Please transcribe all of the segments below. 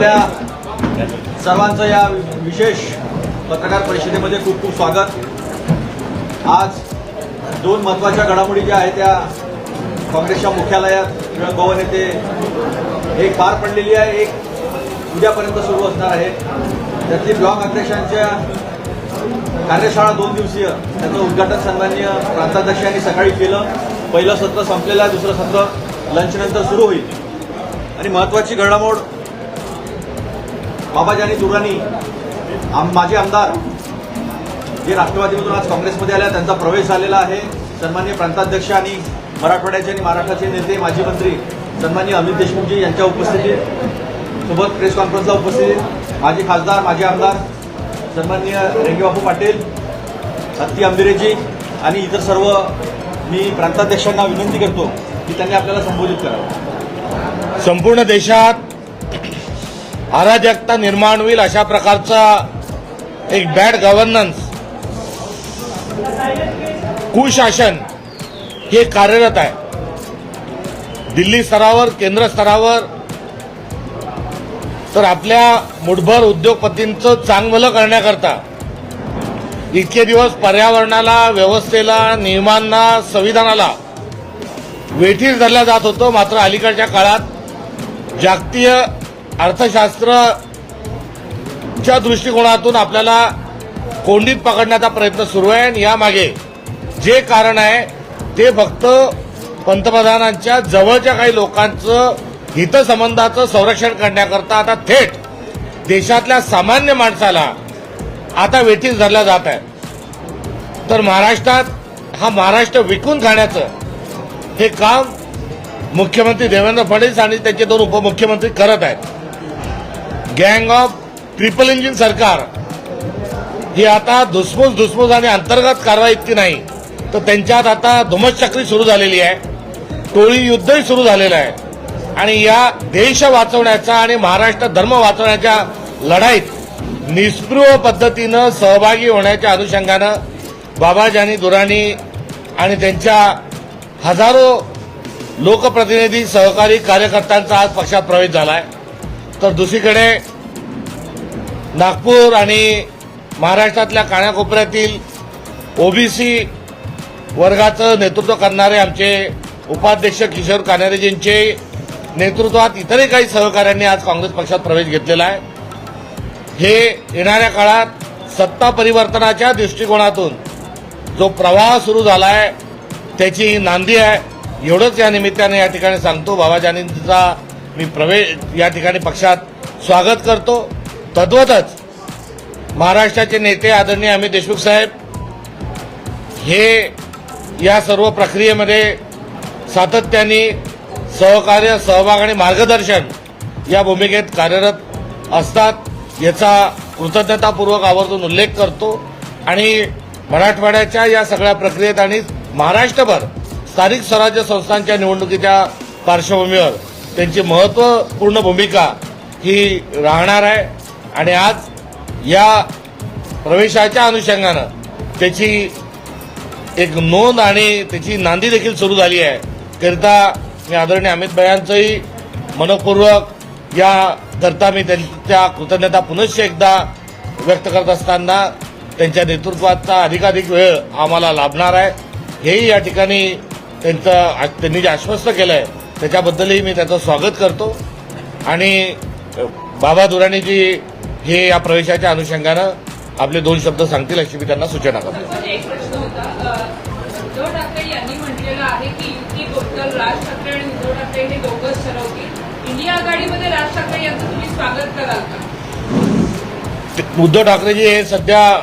आपल्या सर्वांचं या विशेष पत्रकार परिषदेमध्ये खूप खूप स्वागत. आज दोन महत्त्वाच्या घडामोडी ज्या आहेत त्या काँग्रेसच्या मुख्यालयात टिळक भवन येथे एक पार पडलेली आहे एक उद्यापर्यंत सुरू असणार आहे. त्यातली ब्लॉक अध्यक्षांच्या कार्यशाळा दोन दिवसीय त्याचं उद्घाटन सन्मान्य प्रांताध्यक्षांनी सकाळी केलं. पहिलं सत्र संपलेलं आहे दुसरं सत्र लंचनंतर सुरू होईल. आणि महत्त्वाची घडामोड बाबाजानी दुरानी आम माजी आमदार जे राष्ट्रवादीमधून आज काँग्रेसमध्ये आल्या त्यांचा प्रवेश झालेला आहे. सन्मान्य प्रांताध्यक्ष आणि मराठवाड्याचे आणि महाराष्ट्राचे नेते माजी मंत्री सन्मान्य अमित देशमुखजी यांच्या उपस्थितीत सोबत प्रेस कॉन्फरन्सला उपस्थित माजी खासदार माजी आमदार सन्माननीय रेंगेबापू पाटील हत्ती आंबिरेजी आणि इतर सर्व मी प्रांताध्यक्षांना विनंती करतो की त्यांनी आपल्याला संबोधित करावं. संपूर्ण देशात अराजकता निर्माण होईल अशा प्रकारचा एक बॅड गव्हर्नन्स कुशासन हे कार्यरत आहे. दिल्ली स्तरावर केंद्र स्तरावर तर आपल्या मुठभर उद्योगपतींचं चांगलं करण्याकरता इतके दिवस पर्यावरणाला व्यवस्थेला नियमांना संविधानाला वेठीस धरल्या जात होतं. मात्र अलीकडच्या काळात जागतिक अर्थशास्त्रच्या दृष्टिकोनातून आपल्याला कोंडीत पकडण्याचा प्रयत्न सुरू आहे आणि यामागे जे कारण आहे ते फक्त पंतप्रधानांच्या जवळच्या काही लोकांचं हितसंबंधाचं संरक्षण करण्याकरता आता थेट देशातल्या सामान्य माणसाला आता वेठीस धरल्या जात आहे. तर महाराष्ट्रात हा महाराष्ट्र विकून खाण्याचं हे काम मुख्यमंत्री देवेंद्र फडणवीस आणि त्यांचे दोन उपमुख्यमंत्री करत आहेत. गँग ऑफ ट्रिपल इंजिन सरकार. ही आता धुसफूस धुसफूस आणि अंतर्गत कारवाई इतकी नाही. तर त्यांच्यात आता धुमश्चक्री सुरू झालेली आहे. टोळी युद्धही सुरू झालेलं आहे. आणि या देश वाचवण्याचा आणि महाराष्ट्र धर्म वाचवण्याच्या लढाईत निष्पृह पद्धतीनं सहभागी होण्याच्या अनुषंगानं बाबाजानी दुराणी आणि त्यांच्या हजारो लोकप्रतिनिधी सहकारी कार्यकर्त्यांचा आज पक्षात प्रवेश झाला आहे तर दुसरीकडे नागपूर आणि महाराष्ट्रातल्या कानाकोपऱ्यातील ओबीसी वर्गाचं नेतृत्व करणारे आमचे उपाध्यक्ष किशोर कानारेजींचे नेतृत्वात इतरही काही सहकाऱ्यांनी आज काँग्रेस पक्षात प्रवेश घेतलेला आहे. हे येणाऱ्या काळात सत्ता परिवर्तनाच्या दृष्टिकोनातून जो प्रवाह सुरू झाला आहे त्याची नांदी आहे. एवढंच या निमित्ताने या ठिकाणी सांगतो बाबाजानींचा मी प्रवेश या ठिकाणी पक्षात स्वागत करतो. तद्वतच महाराष्ट्राचे नेते आदरणीय अमित देशमुख साहेब हे या सर्व प्रक्रियेमध्ये सातत्याने सहकार्य सहभाग आणि मार्गदर्शन या भूमिकेत कार्यरत असतात. याचा कृतज्ञतापूर्वक आवर्जून उल्लेख करतो. आणि मराठवाड्याच्या या सगळ्या प्रक्रियेत आणि महाराष्ट्रभर स्थानिक स्वराज्य संस्थांच्या निवडणुकीच्या पार्श्वभूमीवर त्यांची महत्त्वपूर्ण भूमिका ही राहणार आहे. आणि आज या प्रवेशाच्या अनुषंगानं त्याची एक नोंद आणि त्याची नांदी देखील सुरू झाली आहे. करिता मी आदरणीय अमित भायांचंही मनपूर्वक या करता मी त्यांच्या कृतज्ञता पुनश्च एकदा व्यक्त करत असताना त्यांच्या नेतृत्वाचा अधिकाधिक वेळ आम्हाला लाभणार आहे. हेही या ठिकाणी त्यांचं त्यांनी जे आश्वस्त केलं आहे त्याच्याबद्दलही मी त्याचं स्वागत करतो. आणि बाबा दुराणीजी हे या प्रवेशाच्या अनुषंगानं आपले दोन शब्द सांगतील अशी मी त्यांना सूचना करतो. अ, उद्धव ठाकरे यांनी म्हटलेलं आहे की युतीबद्दल राज ठाकरे आणि उद्धव ठाकरे हे दोघंच ठरवतील इंडिया आघाडीमध्ये राज ठाकरे यांचं तुम्ही स्वागत कराल का? उद्धव ठाकरेजी हे सध्या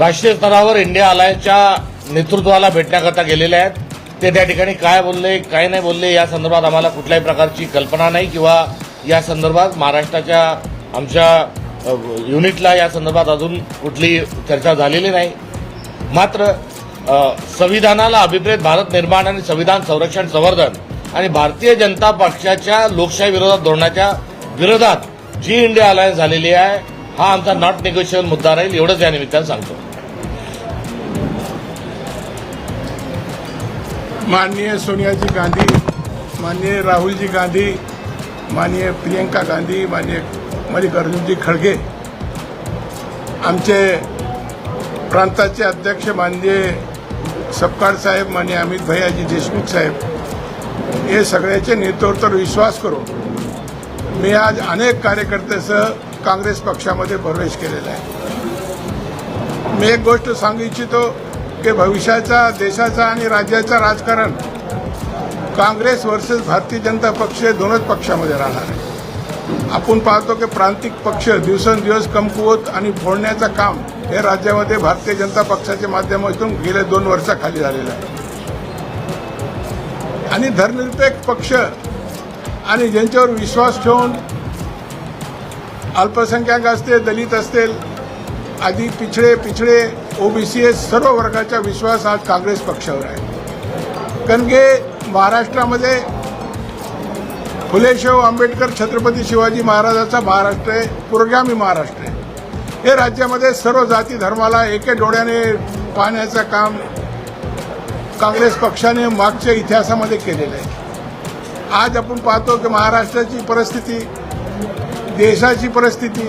राष्ट्रीय स्तरावर इंडिया अलायन्सच्या नेतृत्वाला भेटण्याकरता गेलेले आहेत. ते त्या ठिकाणी काय बोलले काय नाही बोलले या संदर्भात आम्हाला कुठल्याही प्रकारची कल्पना नाही किंवा या संदर्भात महाराष्ट्राच्या आमच्या युनिटला या संदर्भात अजून कुठली चर्चा झालेली नाही. मात्र संविधानाला अभिप्रेत भारत निर्माण आणि संविधान संरक्षण संवर्धन आणि भारतीय जनता पक्षाच्या लोकशाही विरोधात धोरणाच्या विरोधात जी इंडिया अलायन्स झालेली आहे हा आमचा नॉट निगोशिएबल मुद्दा राहील एवढंच या निमित्तानं सांगतो. माननीय सोनियाजी गांधी माननीय राहुलजी गांधी माननीय प्रियंका गांधी माननीय मल्लिकार्जुनजी खळगे आमचे प्रांताचे अध्यक्ष माननीय सपकाळ साहेब माननीय अमित भैयाजी देशमुख साहेब हे सगळ्याचे नेतृत्वावर विश्वास करून मी आज अनेक कार्यकर्त्यासह काँग्रेस पक्षामध्ये प्रवेश केलेला आहे. मी एक गोष्ट सांगू इच्छितो की भविष्याचा देशाचा आणि राज्याचा राजकारण काँग्रेस वर्सेस भारतीय जनता पक्ष हे दोनच पक्षामध्ये राहणार आहे. आपण पाहतो की प्रांतिक पक्ष दिवसेंदिवस कमकुवत आणि फोडण्याचं काम हे राज्यामध्ये भारतीय जनता पक्षाच्या माध्यमातून गेल्या दोन वर्षाखाली झालेलं आहे. आणि धर्मनिरपेक्ष पक्ष आणि ज्यांच्यावर विश्वास ठेवून अल्पसंख्याक असतील दलित असतील आधी पिछडे पिछडे ओबीसी सर्व वर्गाचा विश्वास आज काँग्रेस पक्षावर आहे. कारण की महाराष्ट्रामध्ये फुले आंबेडकर छत्रपती शिवाजी महाराजाचा महाराष्ट्र आहे पुरोगामी महाराष्ट्र आहे. हे राज्यामध्ये सर्व जाती धर्माला एके डोळ्याने पाहण्याचं काम काँग्रेस पक्षाने मागच्या इतिहासामध्ये केलेलं आहे. आज आपण पाहतो की महाराष्ट्राची परिस्थिती देशाची परिस्थिती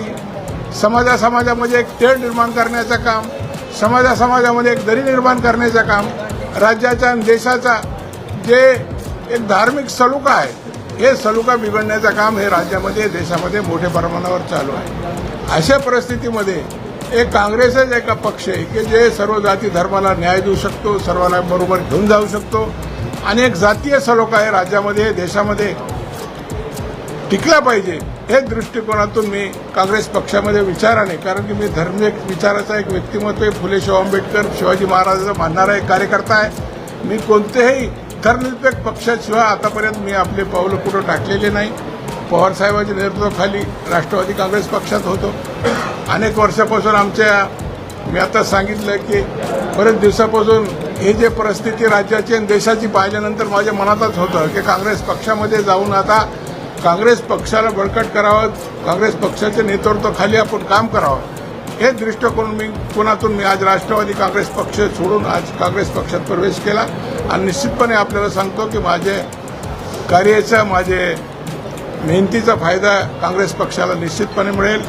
समाजा समाजामध्ये एक तेढ निर्माण करण्याचं काम समाजा समाजामध्ये एक दरी निर्माण करण्याचं काम राज्याचा आणि देशाचा जे एक धार्मिक सलुका आहे हे सलुका बिघडण्याचं काम हे राज्यामध्ये देशामध्ये मोठ्या प्रमाणावर चालू आहे. अशा परिस्थितीमध्ये एक काँग्रेसच एक पक्ष आहे की जे सर्व जाती धर्माला न्याय देऊ शकतो सर्वांना बरोबर घेऊन जाऊ शकतो. आणि एक जातीय सलोखा आहे राज्यामध्ये देशामध्ये टिकला पाहिजे. हे दृष्टिकोनातून मी काँग्रेस पक्षामध्ये विचाराने कारण की मी धार्मिक विचाराचा एक व्यक्तिमत्व आहे. फुले शाहू आंबेडकर शिवाजी महाराजांचा मानणारा एक कार्यकर्ता आहे. मी कोणतेही धर्मनिरपेक्ष पक्षाशिवाय आतापर्यंत मी आपले पावलं कुठं टाकलेले नाही. पवारसाहेबांच्या नेतृत्वाखाली राष्ट्रवादी काँग्रेस पक्षात होतो. अनेक वर्षापासून आमच्या मी आता सांगितलं की बरेच दिवसापासून हे जे परिस्थिती राज्याची आणि देशाची पाहिल्यानंतर माझ्या मनातच होतं की काँग्रेस पक्षामध्ये जाऊन आता काँग्रेस पक्षाला बळकट करावं काँग्रेस पक्षाच्या नेतृत्वाखाली आपण काम करावं. हे दृष्टिकोन मी कोणातून मी आज राष्ट्रवादी काँग्रेस पक्ष सोडून आज काँग्रेस पक्षात प्रवेश केला आणि निश्चितपणे आपल्याला सांगतो की माझे कार्याचा माझे मेहनतीचा फायदा काँग्रेस पक्षाला निश्चितपणे मिळेल.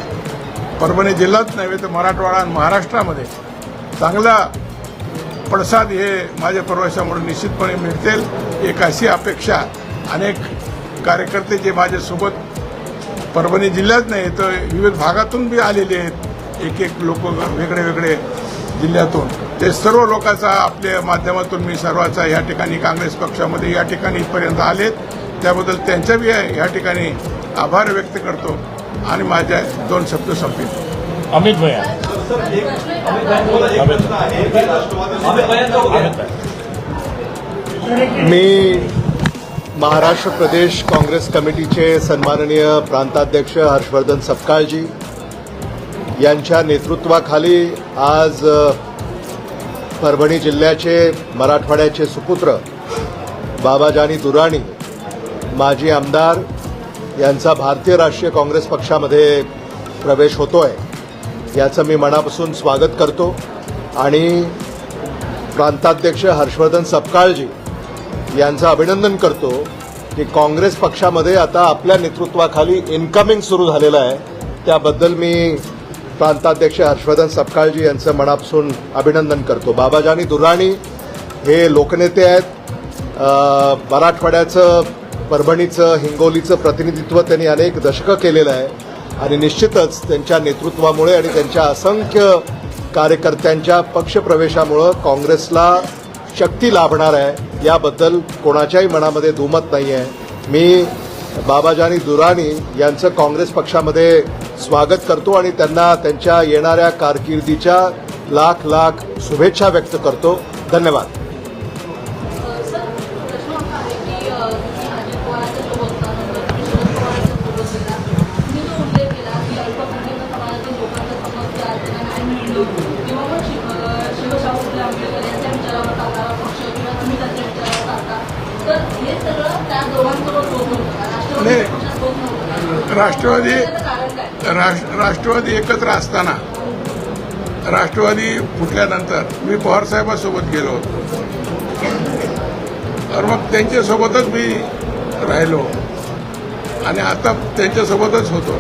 परभणी जिल्ह्यात नव्हे तर मराठवाडा आणि महाराष्ट्रामध्ये चांगला पडसाद हे माझ्या प्रवेशामुळे निश्चितपणे मिळतील. एक अशी अपेक्षा अनेक कार्यकर्ते जे माझ्यासोबत परभणी जिल्ह्यात नाही तर विविध भागातून बी आलेले आहेत. एक एक लोक वेगळे वेगळे जिल्ह्यातून. ते सर्व लोकांचा आपल्या माध्यमातून मी सर्वांचा या ठिकाणी काँग्रेस पक्षामध्ये या ठिकाणी इथपर्यंत आलेत. त्याबद्दल त्यांच्या बी या ठिकाणी आभार व्यक्त करतो आणि माझ्या दोन शब्द संपवितो अमित भैया. मी महाराष्ट्र प्रदेश काँग्रेस कमिटीचे सन्माननीय प्रांताध्यक्ष हर्षवर्धन सपकाळजी यांच्या नेतृत्वाखाली आज परभणी जिल्ह्याचे मराठवाड्याचे सुपुत्र बाबाजानी दुराणी माजी आमदार यांचा भारतीय राष्ट्रीय काँग्रेस पक्षामध्ये प्रवेश होतो आहे याचं मी मनापासून स्वागत करतो. आणि प्रांताध्यक्ष हर्षवर्धन सपकाळजी यांचं अभिनंदन करतो की काँग्रेस पक्षामध्ये आता आपल्या नेतृत्वाखाली इन्कमिंग सुरू झालेलं आहे. त्याबद्दल मी प्रांताध्यक्ष हर्षवर्धन सपकाळजी यांचं मनापासून अभिनंदन करतो. बाबाजानी दुराणी हे लोकनेते आहेत. मराठवाड्याचं परभणीचं हिंगोलीचं प्रतिनिधित्व त्यांनी अनेक दशकं केलेलं आहे. आणि निश्चितच त्यांच्या नेतृत्वामुळे आणि त्यांच्या असंख्य कार्यकर्त्यांच्या पक्षप्रवेशामुळं काँग्रेसला शक्ती लाभणार आहे याबद्दल कोणाच्याही मनामध्ये दुमत नाही आहे मी बाबाजानी दुराणी यांचं काँग्रेस पक्षामध्ये स्वागत करतो आणि त्यांना त्यांच्या येणाऱ्या कारकिर्दीच्या लाख लाख शुभेच्छा व्यक्त करतो. धन्यवाद. राष्ट्रवादी राष्ट्र राष्ट्रवादी एकत्र असताना राष्ट्रवादी फुटल्यानंतर मी पवारसाहेबांसोबत गेलो होतो. तर मग त्यांच्यासोबतच मी राहिलो. आणि आता त्यांच्यासोबतच होतो.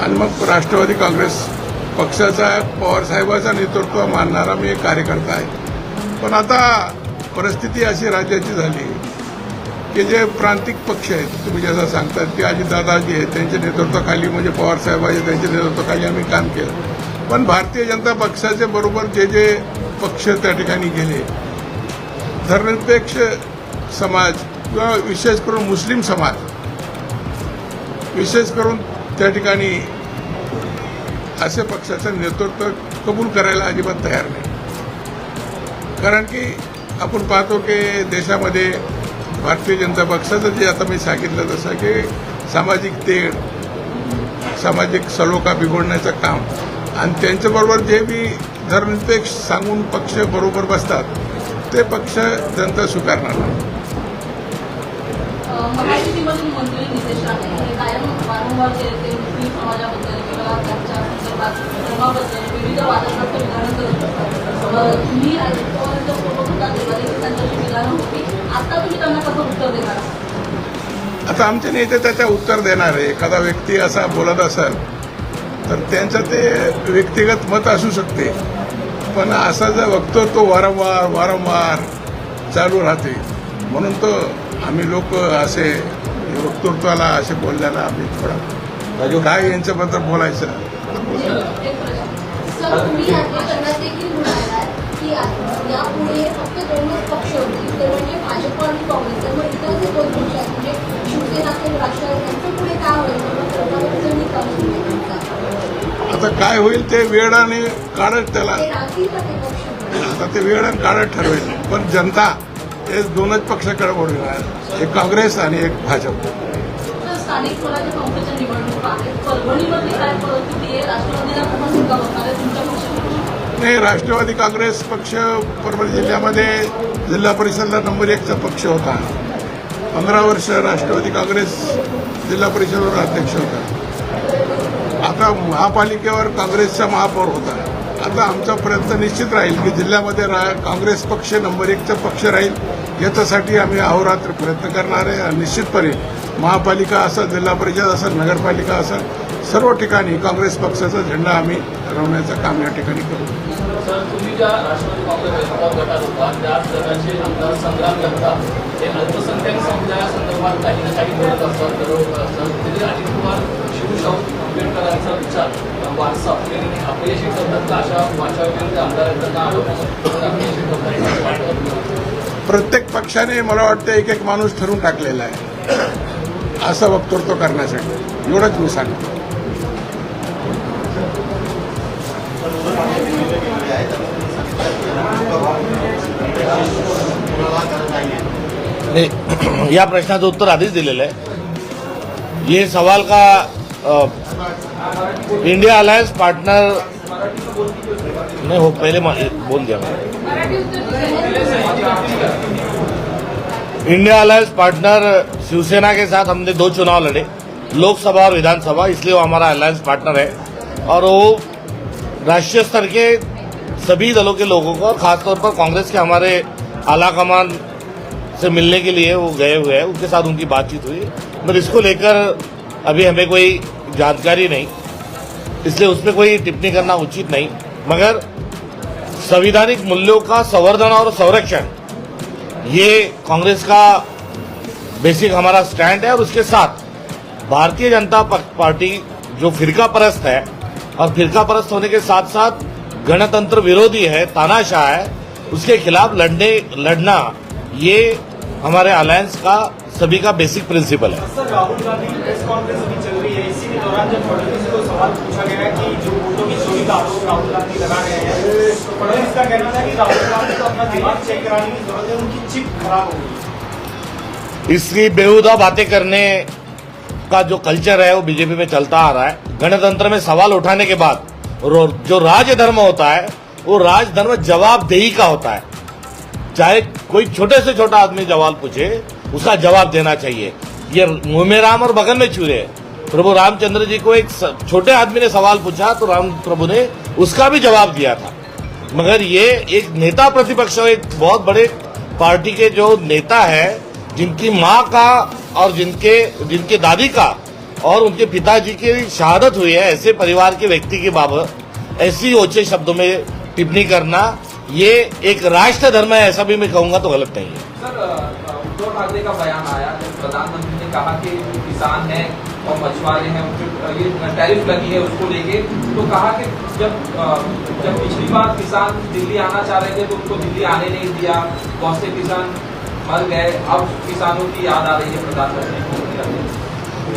आणि मग राष्ट्रवादी काँग्रेस पक्षाचा पवारसाहेबाचा नेतृत्व मानणारा मी एक कार्यकर्ता आहे. पण आता परिस्थिती अशी राज्याची झाली. की जे प्रांतिक पक्ष आहेत तुम्ही जसं सांगतात की अजितदादाजी आहेत त्यांच्या नेतृत्वाखाली म्हणजे पवारसाहेबाजी त्यांच्या नेतृत्वाखाली आम्ही काम केलं. पण भारतीय जनता पक्षाचे बरोबर जे जे पक्ष त्या ठिकाणी गेले धर्मनिरपेक्ष समाज किंवा विशेष करून मुस्लिम समाज विशेष करून त्या ठिकाणी असे पक्षाचं नेतृत्व कबूल करायला अजिबात तयार नाही. कारण की आपण पाहतो की देशामध्ये भारतीय जनता पक्षाचं जे आता मी सांगितलं तसं की सामाजिक तेढ सामाजिक सलोखा बिघडण्याचं काम आणि त्यांच्याबरोबर जे बी धर्मनिरपेक्ष सांगून पक्ष बरोबर बसतात ते पक्ष जनता स्वीकारणार नाही. विविध आता तुम्ही त्यांना कसं उत्तर देणार? आता आमचे नेते त्याच्या उत्तर देणार आहे. एखादा व्यक्ती असा बोलत असेल तर त्यांचं ते व्यक्तिगत मत असू शकते. पण असा जर तो वारंवार वारंवार चालू राहते. म्हणून तो आम्ही लोक असे वक्तृत्वाला असे बोलल्याला आम्ही थोडा राजू. काय यांच्याबद्दल बोलायचं? की आ- यापुढे फक्त दोनच पक्ष होतील पण काँग्रेसचं मग इतर जे दोन पक्ष आहेत म्हणजे शिवसेना असेल राष्ट्रवादी यांचं पुढे काय होईल आता काय होईल ते वेळ आणि काढत त्याला. आता ते वेळ आणि काढत ठरवेल. पण जनता हे दोनच पक्षाकडे वळणार एक काँग्रेस आणि एक भाजप. स्थानिक स्वराज्य संस्थेच्या निवडणुका आहेत. परभणीमध्ये काय परिस्थिती आहे? राष्ट्रवादीला कुठं सुद्धा होणार नाही राष्ट्रवादी काँग्रेस पक्ष परभणी जिल्ह्यामध्ये जिल्हा परिषदला नंबर एकचा पक्ष होता. पंधरा वर्ष राष्ट्रवादी काँग्रेस जिल्हा परिषदेवर अध्यक्ष होता. आता महापालिकेवर काँग्रेसचा महापौर होता. आता आमचा प्रयत्न निश्चित राहील की जिल्ह्यामध्ये रा- काँग्रेस पक्ष नंबर एकचा पक्ष राहील याच्यासाठी आम्ही अहोरात्र प्रयत्न करणार आहे आणि निश्चितपणे महापालिका असेल जिल्हा परिषद असेल नगरपालिका असेल सर्व ठिकाणी काँग्रेस पक्षाचा झेंडा आम्ही रवण्याचं काम या ठिकाणी करू. सर तुम्ही ज्या राष्ट्रवादी काँग्रेस गटात होता त्याच गटाचे आमदार संग्राम जगताप हे अल्पसंख्याक समुदायासंदर्भात काही ना काही बोलत असतात. दररोज असतात तिथे अजित पवार शिवशाहू आंबेडकरांचा विचार वारसा हे अपयशी करतात का? अशा वाचाविरुद्ध आमदारांचा का आरोप अपयशी करतात वाटत प्रत्येक पक्षाने मला वाटतं एक एक माणूस ठरवून टाकलेला आहे. असं वक्तृत्व करण्यासाठी. एवढंच मी सांगतो. नाही, या प्रश्नाचं उत्तर आधीच दिलेलं आहे. ये सवाल का इंडिया अलायंस पार्टनर नहीं हो पहले बोल दिया. इंडिया अलायंस पार्टनर शिवसेना के साथ हमने दो चुनाव लड़े लोकसभा और विधानसभा इसलिए वो हमारा अलायंस पार्टनर है। और वो राष्ट्रीय स्तर के सभी दलों के लोगों को, और खासतौर पर कांग्रेस के हमारे आला कमान से मिलने के लिए वो गए हुए हैं, उनके साथ उनकी बातचीत हुई। मगर इसको लेकर अभी हमें कोई जानकारी नहीं, इसलिए उसमें कोई टिप्पणी करना उचित नहीं। मगर संवैधानिक मूल्यों का संवर्धन और संरक्षण, ये कांग्रेस का बेसिक हमारा स्टैंड है, और उसके साथ भारतीय जनता पार्टी जो फिरका परस्त है, और फिरका परस्त होने के साथ साथ गणतंत्र विरोधी है तानाशाह है उसके खिलाफ लड़ने लड़ना ये हमारे अलायंस का सभी का बेसिक प्रिंसिपल है। Sir Rahul Gandhi press conference अभी चल रही है इसी के दौरान जब फडणवीस को सवाल पूछा गया कि जो वोटों की चोरी का आरोप राहुल गांधी लगा रहे हैं तो फडणवीस का कहना था कि राहुल गांधी को अपना दिमाग चेक कराने की ज़रूरत है उनकी चिप खराब हो गई। इसकी बेहुदा बातें करने का जो कल्चर है वो बीजेपी में चलता आ रहा है। गणतंत्र में सवाल उठाने के बाद जो राज धर्म होता है, वो राज धर्म जवाबदेही का होता है। चाहे कोई छोटे से छोटा आदमी सवाल पूछे, उसका जवाब देना चाहिए। ये मुँह में राम और बगन में चूरे प्रभु रामचंद्र जी को एक छोटे आदमी ने सवाल पूछा तो राम प्रभु ने उसका भी जवाब दिया था। मगर ये एक नेता प्रतिपक्ष एक बहुत बड़े पार्टी के जो नेता है, जिनकी माँ का और जिनके जिनके दादी का और उनके पिताजी की शहादत हुई है ऐसे परिवार के व्यक्ति के बाबत, ऐसी ऊँचे शब्दों में टिप्पणी करना, ये एक राष्ट्र धर्म है, ऐसा भी मैं कहूँगा तो गलत नहीं है। उद्धव ठाकरे का बयान आया प्रधानमंत्री ने कहा कि किसान है और मछुआरे हैं ये टैरिफ लगी है उसको लेके तो कहा कि जब जब पिछली बार किसान दिल्ली आना चाह रहे थे तो उनको दिल्ली आने नहीं दिया, बहुत से किसान मर गए, अब किसानों की याद आ रही है प्रधानमंत्री को।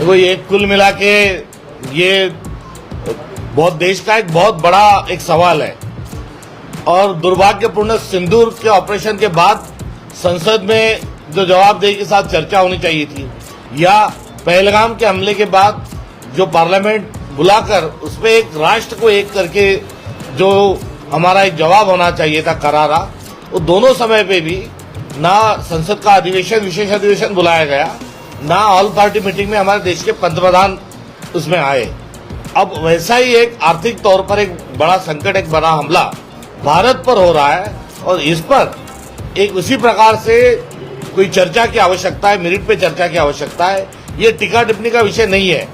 देखो, ये कुल मिला के ये बहुत देश का एक बहुत बड़ा एक सवाल है। और दुर्भाग्यपूर्ण सिंदूर के ऑपरेशन के बाद संसद में जो जवाबदेही के साथ चर्चा होनी चाहिए थी, या पहलगाम के हमले के बाद जो पार्लियामेंट बुलाकर उसमें एक राष्ट्र को एक करके जो हमारा एक जवाब होना चाहिए था, करारा, वो दोनों समय पे भी ना संसद का अधिवेशन, विशेष अधिवेशन बुलाया गया ना ऑल पार्टी मीटिंग में हमारे देश के पंतप्रधान उसमें आए। अब वैसा ही एक आर्थिक तौर पर एक बड़ा संकट, एक बड़ा हमला भारत पर हो रहा है और इस पर एक उसी प्रकार से कोई चर्चा की आवश्यकता है मेरिट पे चर्चा की आवश्यकता है। ये टीका टिप्पणी का विषय नहीं है।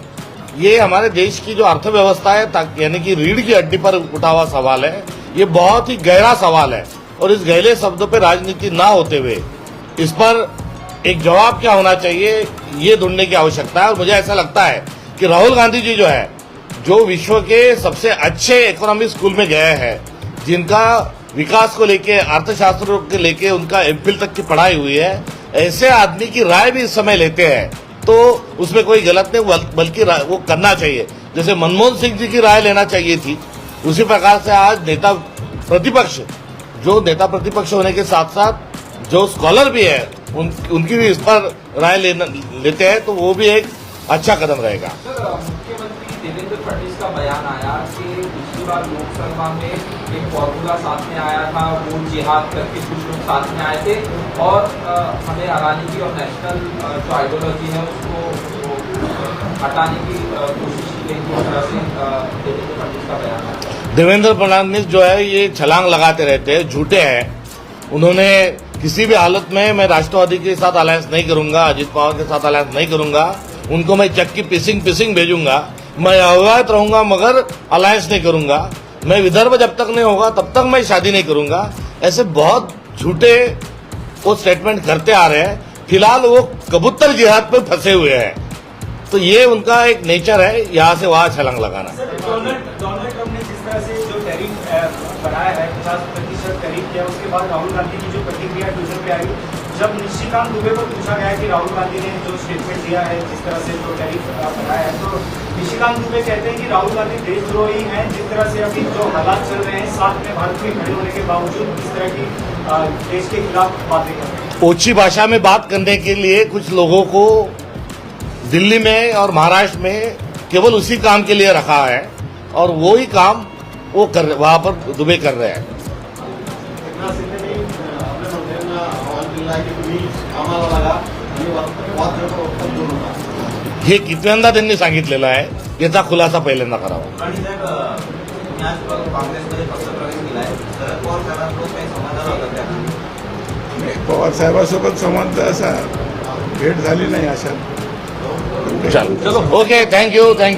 ये हमारे देश की जो अर्थव्यवस्था है यानी कि रीढ़ की हड्डी पर उठा हुआ सवाल है। ये बहुत ही गहरा सवाल है और इस गहरे शब्दों पर राजनीति ना होते हुए इस पर एक जवाब क्या होना चाहिए, ये ढूँढने की आवश्यकता है। और मुझे ऐसा लगता है कि राहुल गांधी जी जो है, जो विश्व के सबसे अच्छे इकोनॉमिक स्कूल में गए हैं, जिनका विकास को लेके, अर्थशास्त्र को लेके उनका एमफिल तक की पढ़ाई हुई है, ऐसे आदमी की राय भी इस समय लेते हैं। तो उसमें कोई गलत नहीं बल्कि वो करना चाहिए। जैसे मनमोहन सिंह जी की राय लेना चाहिए थी, उसी प्रकार से आज नेता प्रतिपक्ष, जो नेता प्रतिपक्ष होने के साथ साथ जो स्कॉलर भी है उन, उनकी भी इस पर राय लेना लेते हैं तो वो भी एक अच्छा कदम रहेगा। मुख्यमंत्री देवेंद्र फडणवीस का बयान आया कि पिछली बार लोकसभा में एक फॉर्मूला साथ में आया था वो जिहाद करके कुछ लोग साथ में आए थे और हमें हराने की और नेशनल जो आइडियोलॉजी है उसको हटाने की कोशिश की गई थी तरह से देवेंद्र फडणवीस का बयान आया। देवेंद्र फडणवीस जो है ये छलांग लगाते रहते हैं झूठे हैं। उन्होंने किसी भी हालत में मैं राष्ट्रवादी के साथ अलायंस नहीं करूँगा, अजित पवार के साथ अलायंस नहीं करूँगा, उनको मैं चक की पिसिंग पिसिंग भेजूँगा। मैं अवैध रहूँगा, मगर अलायंस नहीं करूँगा। मैं विदर्भ जब तक नहीं होगा, तब तक मैं शादी नहीं करूँगा। ऐसे बहुत झूठे वो स्टेटमेंट करते आ रहे हैं। फ़िलहाल वो कबूतर जिहाद पर फंसे हुए हैं। तो ये उनका एक नेचर है, यहाँ से वहाँ छलांग लगाना। किया, उसके बाद राहुल गांधी की जो प्रतिक्रिया ट्विटर पे आई, जब निशिकांत दुबे को पूछा गया कि राहुल गांधी ने जो स्टेटमेंट दिया है, जिस तरह से जो टैरिफ बढ़ाया है तो निशिकांत दुबे कहते हैं कि राहुल गांधी देशद्रोही हैं, जिस तरह से अभी जो हालात चल रहे हैं, साथ में भारत में खड़े होने के बावजूद इस तरह की देश के खिलाफ बातें कर रहे हैं। ओछी भाषा में बात करने के लिए कुछ लोगों को दिल्ली में और महाराष्ट्र में केवल उसी काम के लिए रखा है, और वो ही काम वो कर, वहाँ पर दुबे कर रहे हैं। हे कितव्यांदा त्यांनी सांगितलेलं आहे याचा खुलासा पहिल्यांदा करावा. पवार साहेबांसोबत काही समाधान होतं त्या पवार साहेबांसोबत संबंध असा भेट झाली नाही अशा. चलो ओके थँक्यू थँक्यू